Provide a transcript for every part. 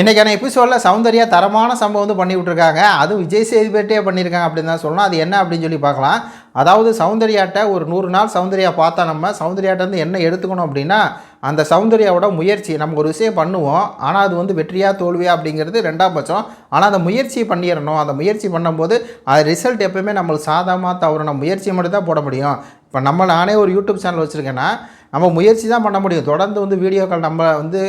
இன்றைக்கான எபிசோடில் சௌந்தர்யா தரமான சம்பவம் வந்து பண்ணி விட்ருக்காங்க அதுவும் விஜய் சேதுபேட்டே பண்ணியிருக்காங்க அப்படின்னு தான் சொல்லணும். அது என்ன அப்படின்னு சொல்லி பார்க்கலாம். அதாவது சௌந்தர்யாட்ட ஒரு நூறு நாள் சௌந்தர்யா பார்த்தா நம்ம சௌந்தர்யாட்டேருந்து என்ன எடுத்துக்கணும் அப்படின்னா அந்த சௌந்தர்யாவோட முயற்சி. நம்ம ஒரு விஷயம் பண்ணுவோம். ஆனால் அது வந்து வெற்றியா தோல்வியா அப்படிங்கிறது ரெண்டாம் பட்சம். ஆனால் அந்த முயற்சி பண்ணிடணும். அந்த முயற்சி பண்ணும்போது அது ரிசல்ட் எப்போயுமே நம்மளுக்கு சாதகமாக தவறணும் முயற்சி மட்டும் தான் போட முடியும். இப்போ நம்ம நானே ஒரு யூடியூப் சேனல் வச்சுருக்கேன்னா நம்ம முயற்சி தான் பண்ண முடியும். தொடர்ந்து வந்து வீடியோக்கள் நம்ம வந்து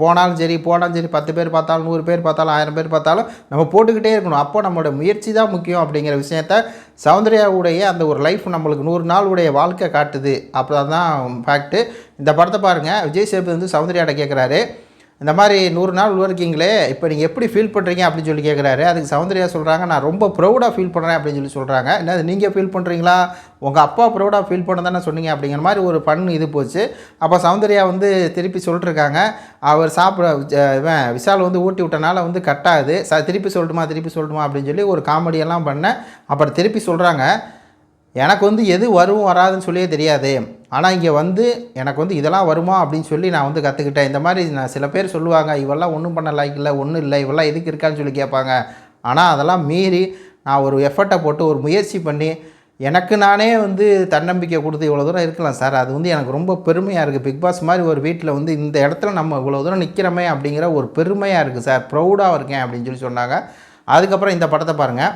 போனாலும் சரி போனாலும் சரி பத்து பேர் பார்த்தாலும் நூறு பேர் பார்த்தாலும் ஆயிரம் பேர் பார்த்தாலும் நம்ம போட்டுக்கிட்டே இருக்கணும். அப்போ நம்மளோட முயற்சி தான் முக்கியம் அப்படிங்கிற விஷயத்த சௌந்தர்யாவுடைய அந்த ஒரு லைஃப் நம்மளுக்கு நூறு நாள் உடைய வாழ்க்கை காட்டுது. அப்போ தான் ஃபேக்ட்டு இந்த படத்தை பாருங்கள் விஜய் சேது வந்து சௌந்தர்யாட்ட கேட்குறாரு இந்த மாதிரி நூறு நாள் உள்ள இருக்கீங்களே இப்போ நீங்கள் எப்படி ஃபீல் பண்ணுறீங்க அப்படின்னு சொல்லி கேட்குறாரு அதுக்கு சௌந்தர்யா சொல்கிறாங்க நான் ரொம்ப ப்ரௌடாக ஃபீல் பண்ணுறேன் அப்படின்னு சொல்லி சொல்கிறாங்க என்ன நீங்கள் ஃபீல் பண்ணுறீங்களா உங்கள் அப்பா ப்ரௌடாக ஃபீல் பண்ண தானே சொன்னீங்க அப்படிங்கிற மாதிரி ஒரு பண் இது போச்சு. அப்போ சௌந்தர்யா வந்து திருப்பி சொல்லிட்டுருக்காங்க அவர் சாப்பிட இவன் விஷால் வந்து ஊட்டி விட்டனால வந்து கட்டாது ச திருப்பி சொல்லட்டுமா திருப்பி சொல்லட்டுமா அப்படின்னு சொல்லி ஒரு காமெடியெல்லாம் பண்ணேன். அப்புறம் திருப்பி சொல்கிறாங்க எனக்கு வந்து எது வரும் வராதுன்னு சொல்லியே தெரியாது. ஆனால் இங்கே வந்து எனக்கு வந்து இதெல்லாம் வருமா அப்படின்னு சொல்லி நான் வந்து கற்றுக்கிட்டேன் இந்த மாதிரி நான் சில பேர் சொல்லுவாங்க இவெல்லாம் ஒன்றும் பண்ண லைக் இல்லை ஒன்றும் இல்லை இவெல்லாம் எதுக்கு இருக்கான்னு சொல்லி கேட்பாங்க. ஆனால் அதெல்லாம் மீறி நான் ஒரு எஃபர்ட்டை போட்டு ஒரு முயற்சி பண்ணி எனக்கு நானே வந்து தன்னம்பிக்கை கொடுத்து இவ்வளோ தூரம் இருக்கலாம் சார். அது வந்து எனக்கு ரொம்ப பெருமையாக இருக்குது பிக் பாஸ் மாதிரி ஒரு வீட்டில் வந்து இந்த இடத்துல நம்ம இவ்வளோ தூரம் நிற்கிறோமே அப்படிங்கிற ஒரு பெருமையாக இருக்குது சார். ப்ரௌடாக இருக்கேன் அப்படின்னு சொல்லி சொன்னாங்க. அதுக்கப்புறம் இந்த படத்தை பாருங்கள்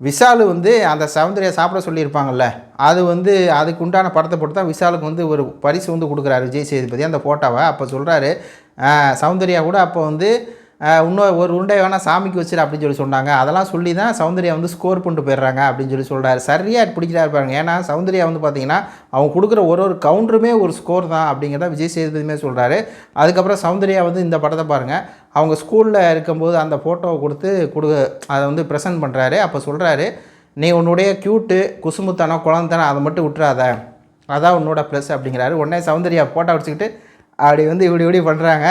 விஷால் வந்து அந்த சௌந்தர்யா சாப்பிட சொல்லியிருப்பாங்கல்ல அது வந்து அதுக்கு உண்டான படத்தை போட்டு தான் விஷாலுக்கு வந்து ஒரு பரிசு வந்து கொடுக்குறாரு விஜய் சேதுபதி அந்த ஃபோட்டோவை அப்போ சொல்கிறாரு சௌந்தர்யா கூட அப்போ வந்து இன்னொரு ஒரு உருண்டை வேணால் சாமிக்கு வச்சிரு அப்படின்னு சொல்லி சொன்னாங்க. அதெல்லாம் சொல்லி தான் சௌந்தர்யா வந்து ஸ்கோர் பண்ணிட்டு போயிடுறாங்க அப்படின்னு சொல்லி சொல்கிறாரு சரியாக பிடிக்கிறாரு பாருங்க. ஏன்னா சௌந்தர்யா வந்து பார்த்தீங்கன்னா அவங்க கொடுக்குற ஒரு ஒரு கவுண்டருமே ஒரு ஸ்கோர் தான் அப்படிங்கிறத விஜய் சேதுபதியுமே சொல்கிறாரு அதுக்கப்புறம் சௌந்தர்யா வந்து இந்த படத்தை பாருங்கள் அவங்க ஸ்கூலில் இருக்கும்போது அந்த ஃபோட்டோவை கொடுத்து கொடு அதை வந்து ப்ரெசென்ட் பண்ணுறாரு அப்போ சொல்கிறாரு நீ உன்னுடைய க்யூட்டு குசுமுத்தனம் குழந்தனம் அதை மட்டும் விட்டுறாத. அதான் உன்னோட ப்ளஸ் அப்படிங்கிறாரு. உடனே சௌந்தர்யா ஃபோட்டோ அடிச்சுக்கிட்டு அப்படி வந்து இப்படி இப்படி பண்ணுறாங்க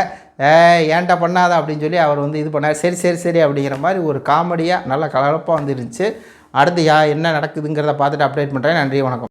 ஏன்டா பண்ணாத அப்படின்னு சொல்லி அவர் வந்து இது பண்ணார். சரி சரி சரி அப்படிங்கிற மாதிரி ஒரு காமெடியாக நல்ல கலகலப்பாக வந்துருந்துச்சு. அடுத்து யா என்ன நடக்குதுங்கிறத பார்த்துட்டு அப்டேட் பண்ணுறேன் நன்றி வணக்கம்.